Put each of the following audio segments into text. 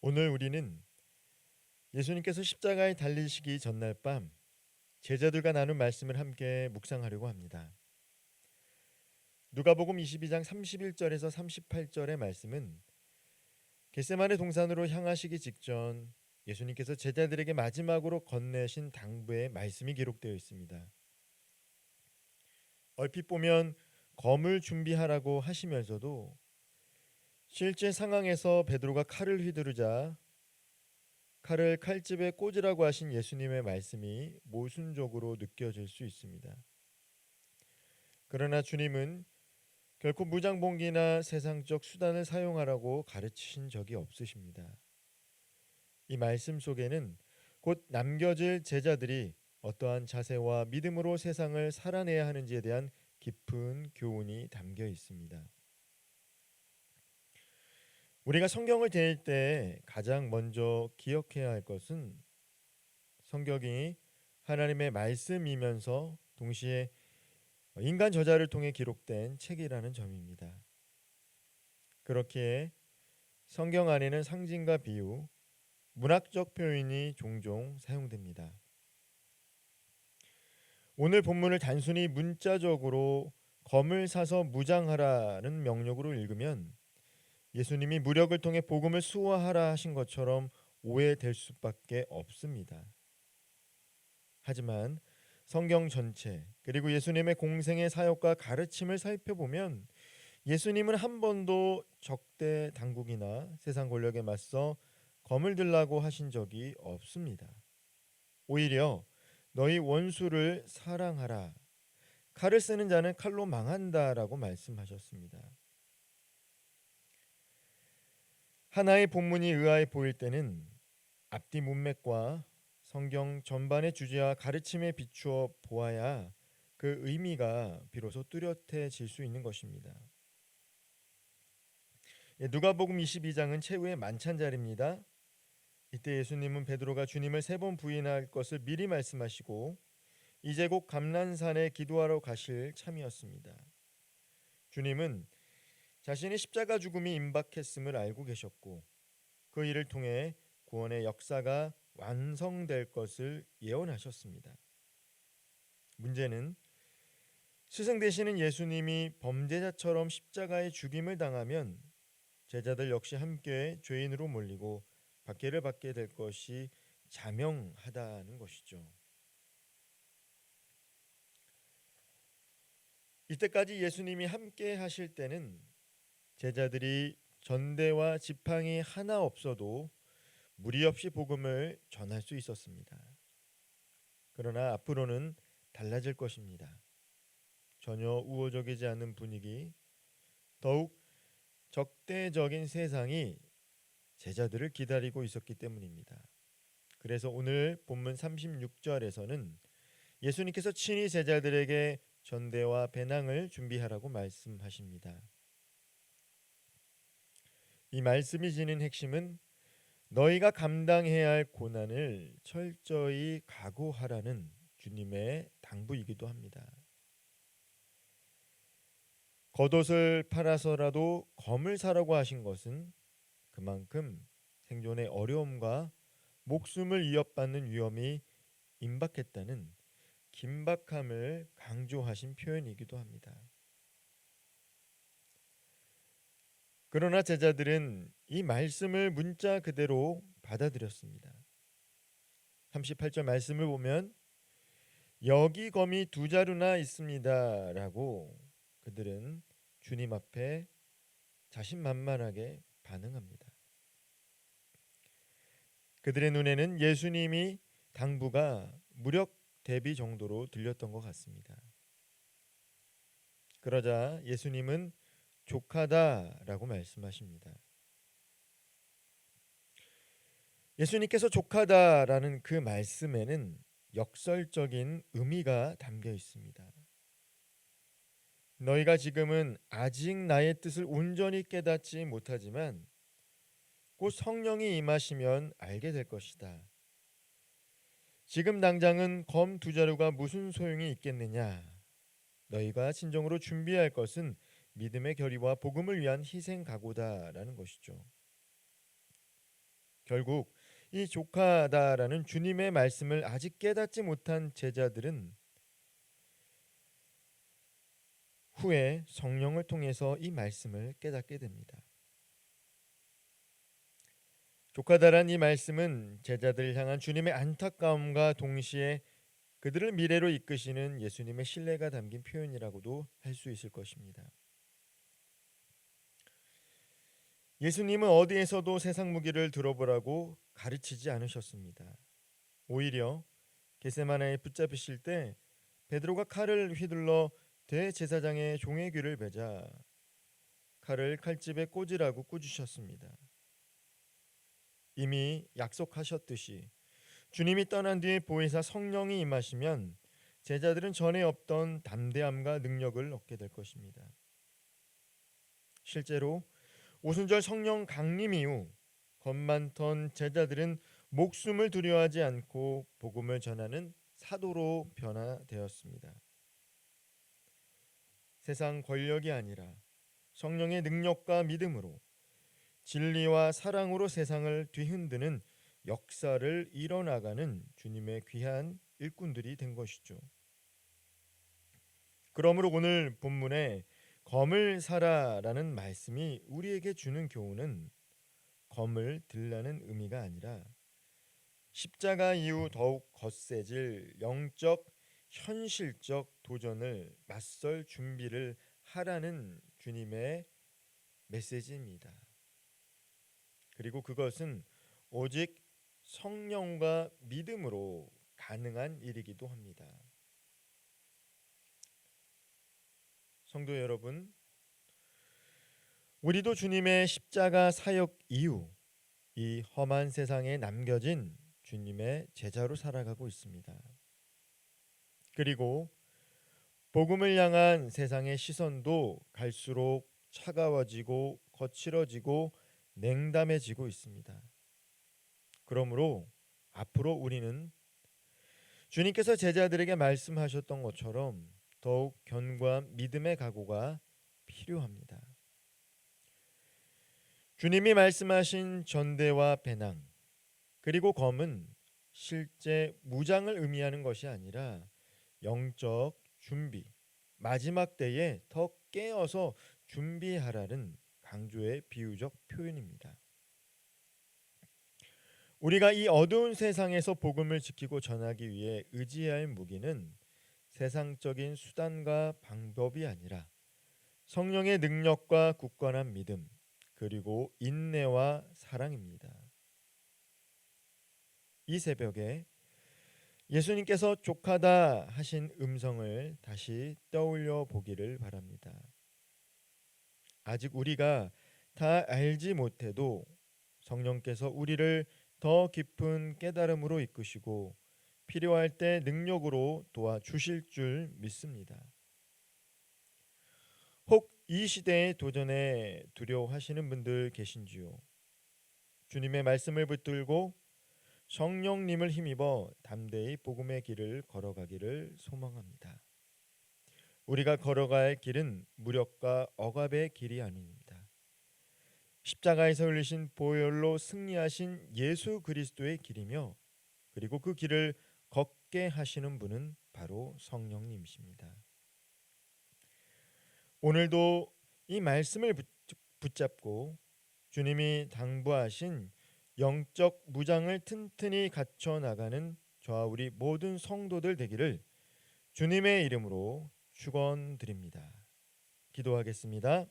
오늘 우리는 예수님께서 십자가에 달리시기 전날 밤 제자들과 나눈 말씀을 함께 묵상하려고 합니다. 누가복음 22장 31절에서 38절의 말씀은 겟세마네 동산으로 향하시기 직전 예수님께서 제자들에게 마지막으로 건네신 당부의 말씀이 기록되어 있습니다. 얼핏 보면 검을 준비하라고 하시면서도 실제 상황에서 베드로가 칼을 휘두르자 칼을 칼집에 꽂으라고 하신 예수님의 말씀이 모순적으로 느껴질 수 있습니다. 그러나 주님은 결코 무장봉기나 세상적 수단을 사용하라고 가르치신 적이 없으십니다. 이 말씀 속에는 곧 남겨질 제자들이 어떠한 자세와 믿음으로 세상을 살아내야 하는지에 대한 깊은 교훈이 담겨 있습니다. 우리가 성경을 대할 때 가장 먼저 기억해야 할 것은 성경이 하나님의 말씀이면서 동시에 인간 저자를 통해 기록된 책이라는 점입니다. 그렇기에 성경 안에는 상징과 비유, 문학적 표현이 종종 사용됩니다. 오늘 본문을 단순히 문자적으로 검을 사서 무장하라는 명령으로 읽으면 예수님이 무력을 통해 복음을 수호하라 하신 것처럼 오해될 수밖에 없습니다. 하지만 성경 전체 그리고 예수님의 공생의 사역과 가르침을 살펴보면 예수님은 한 번도 적대 당국이나 세상 권력에 맞서 검을 들라고 하신 적이 없습니다. 오히려 너희 원수를 사랑하라. 칼을 쓰는 자는 칼로 망한다라고 말씀하셨습니다. 하나의 본문이 의아해 보일 때는 앞뒤 문맥과 성경 전반의 주제와 가르침에 비추어 보아야 그 의미가 비로소 뚜렷해질 수 있는 것입니다. 예, 누가복음 22장은 최후의 만찬 자리입니다. 이때 예수님은 베드로가 주님을 세 번 부인할 것을 미리 말씀하시고 이제 곧 감난산에 기도하러 가실 참이었습니다. 주님은 자신의 십자가 죽음이 임박했음을 알고 계셨고 그 일을 통해 구원의 역사가 완성될 것을 예언하셨습니다. 문제는 스승 되시는 예수님이 범죄자처럼 십자가에 죽임을 당하면 제자들 역시 함께 죄인으로 몰리고 박해를 받게 될 것이 자명하다는 것이죠. 이때까지 예수님이 함께 하실 때는 제자들이 전대와 지팡이 하나 없어도 무리 없이 복음을 전할 수 있었습니다. 그러나 앞으로는 달라질 것입니다. 전혀 우호적이지 않은 분위기, 더욱 적대적인 세상이 제자들을 기다리고 있었기 때문입니다. 그래서 오늘 본문 36절에서는 예수님께서 친히 제자들에게 전대와 배낭을 준비하라고 말씀하십니다. 이 말씀이 지닌 핵심은 너희가 감당해야 할 고난을 철저히 각오하라는 주님의 당부이기도 합니다. 겉옷을 팔아서라도 검을 사라고 하신 것은 그만큼 생존의 어려움과 목숨을 위협받는 위험이 임박했다는 긴박함을 강조하신 표현이기도 합니다. 그러나 제자들은 이 말씀을 문자 그대로 받아들였습니다. 38절 말씀을 보면 여기 검이 두 자루나 있습니다라고 그들은 주님 앞에 자신만만하게 반응합니다. 그들의 눈에는 예수님이 당부가 무력 대비 정도로 들렸던 것 같습니다. 그러자 예수님은 족하다라고 말씀하십니다. 예수님께서 족하다라는 그 말씀에는 역설적인 의미가 담겨 있습니다. 너희가 지금은 아직 나의 뜻을 온전히 깨닫지 못하지만 곧 성령이 임하시면 알게 될 것이다. 지금 당장은 검 두 자루가 무슨 소용이 있겠느냐? 너희가 진정으로 준비할 것은 믿음의 결의와 복음을 위한 희생 각오다라는 것이죠. 결국 이 족하다라는 주님의 말씀을 아직 깨닫지 못한 제자들은 후에 성령을 통해서 이 말씀을 깨닫게 됩니다. 족하다란 이 말씀은 제자들을 향한 주님의 안타까움과 동시에 그들을 미래로 이끄시는 예수님의 신뢰가 담긴 표현이라고도 할 수 있을 것입니다. 예수님은 어디에서도 세상 무기를 들어보라고 가르치지 않으셨습니다. 오히려 게세마나에 붙잡히실 때 베드로가 칼을 휘둘러 대제사장의 종의 귀를 베자 칼을 칼집에 꽂으라고 꽂으셨습니다. 이미 약속하셨듯이 주님이 떠난 뒤에 보혜사 성령이 임하시면 제자들은 전에 없던 담대함과 능력을 얻게 될 것입니다. 실제로 오순절 성령 강림 이후 겁 많던 제자들은 목숨을 두려워하지 않고 복음을 전하는 사도로 변화되었습니다. 세상 권력이 아니라 성령의 능력과 믿음으로 진리와 사랑으로 세상을 뒤흔드는 역사를 이뤄나가는 주님의 귀한 일꾼들이 된 것이죠. 그러므로 오늘 본문에 검을 사라라는 말씀이 우리에게 주는 교훈은 검을 들라는 의미가 아니라 십자가 이후 더욱 거세질 영적 현실적 도전을 맞설 준비를 하라는 주님의 메시지입니다. 그리고 그것은 오직 성령과 믿음으로 가능한 일이기도 합니다. 성도 여러분, 우리도 주님의 십자가 사역 이후 이 험한 세상에 남겨진 주님의 제자로 살아가고 있습니다. 그리고 복음을 향한 세상의 시선도 갈수록 차가워지고 거칠어지고 냉담해지고 있습니다. 그러므로 앞으로 우리는 주님께서 제자들에게 말씀하셨던 것처럼 더욱 견고한 믿음의 각오가 필요합니다. 주님이 말씀하신 전대와 배낭 그리고 검은 실제 무장을 의미하는 것이 아니라 영적 준비 마지막 때에 더 깨어서 준비하라는 강조의 비유적 표현입니다. 우리가 이 어두운 세상에서 복음을 지키고 전하기 위해 의지해야 할 무기는 세상적인 수단과 방법이 아니라 성령의 능력과 굳건한 믿음 그리고 인내와 사랑입니다. 이 새벽에 예수님께서 족하다 하신 음성을 다시 떠올려 보기를 바랍니다. 아직 우리가 다 알지 못해도 성령께서 우리를 더 깊은 깨달음으로 이끄시고 필요할 때 능력으로 도와주실 줄 믿습니다. 혹 이 시대의 도전에 두려워하시는 분들 계신지요? 주님의 말씀을 붙들고 성령님을 힘입어 담대히 복음의 길을 걸어가기를 소망합니다. 우리가 걸어갈 길은 무력과 억압의 길이 아닙니다. 십자가에서 흘리신 보혈로 승리하신 예수 그리스도의 길이며 그리고 그 길을 걷게 하시는 분은 바로 성령님이십니다. 오늘도 이 말씀을 붙잡고 주님이 당부하신 영적 무장을 튼튼히 갖춰 나가는 저와 우리 모든 성도들 되기를 주님의 이름으로 축원드립니다. 기도하겠습니다.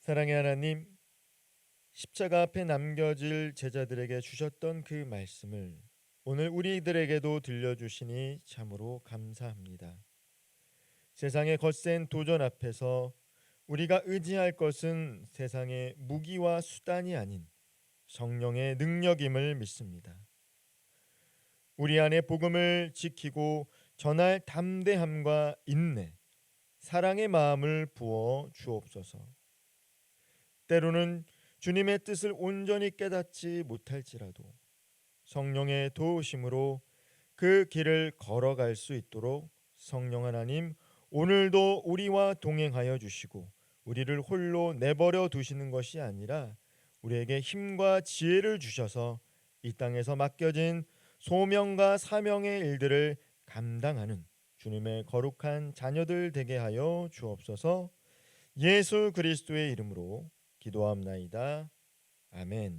사랑의 하나님, 십자가 앞에 남겨질 제자들에게 주셨던 그 말씀을 오늘 우리들에게도 들려주시니 참으로 감사합니다. 세상의 거센 도전 앞에서 우리가 의지할 것은 세상의 무기와 수단이 아닌 성령의 능력임을 믿습니다. 우리 안에 복음을 지키고 전할 담대함과 인내, 사랑의 마음을 부어 주옵소서. 때로는 주님의 뜻을 온전히 깨닫지 못할지라도 성령의 도우심으로 그 길을 걸어갈 수 있도록 성령 하나님 오늘도 우리와 동행하여 주시고 우리를 홀로 내버려 두시는 것이 아니라 우리에게 힘과 지혜를 주셔서 이 땅에서 맡겨진 소명과 사명의 일들을 감당하는 주님의 거룩한 자녀들 되게 하여 주옵소서. 예수 그리스도의 이름으로 기도함나이다. 아멘.